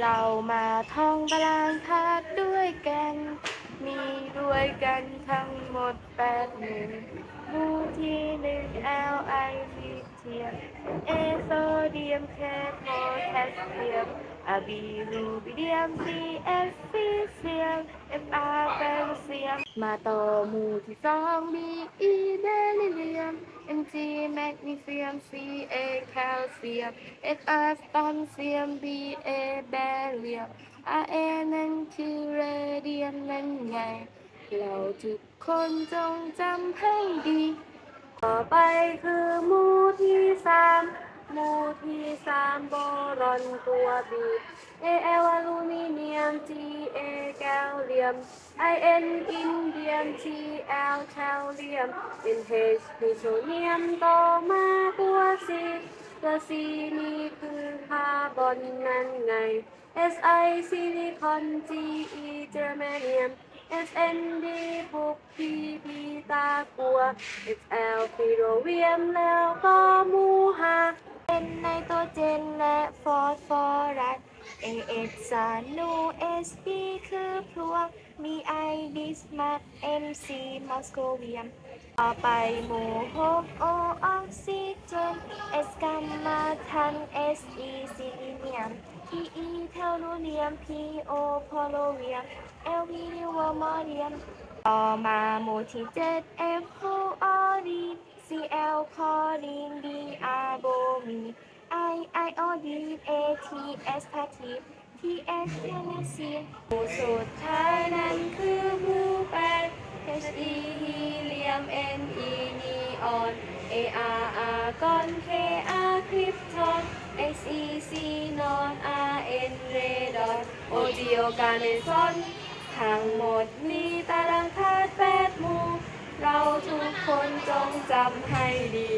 เรามาท่องตารางธาตุด้วยกัน มีด้วยกันทั้งหมดแปดหมู่หมู่ที่หนึ่ง L I ลิเทียม A โซเดียม K โพแทสเซียม R B รูบิเดียม C S ซีเซียม F R แคลเซียม มาต่อหมู่ที่สอง B E เบริเลียม G แมกนีเซียม C A แคลเซียม F R สตอนเซียม B A แบเรียม R A นั่นคือเรเดียมนั่นไง เราทุกคนจงจำให้ดี ต่อไปคือมู่ที่ นตัวบีเอเอลอลูมิเนียม G A แคลเซียม I N อินเดียม T L แคลเซียม N H นิโซเนียมต่อมาตัว C ตัว C นี่คือคาร์บอนนั่นไง S I ซิลิคอน G E เจอร์แมเนียม S N D พวก P P ตากัว X L ฟิโรเวียมแล้วก็มูหา ไนโตรเจนและฟอสฟอรัส A X สานู S B คือพลวกมี I บิสมัส M C มอสโกเวียม ต่อไปหมู่หก O อออกซิเจน S กัมมาทัน S E ซิลิเนียม P E เทลูเนียม P O โพโลเวียม L V นิวโมเนียม ต่อมาหมู่ที่เจ็ด F ฟูออรีน C L คอรีน D R โบมี I I O D A T S พาทีฟ T S เทนเนสซีหมู่สุดท้ายนั้นคือหมู่แปด H E ฮีเลียม N E นีออน A R R กอน K R คริปทอน X E C นอน R N เรดอน O G โอกาเนซอนทั้งหมดมีตารางธาตุแปดหมู่เราทุกคนจงจำให้ดี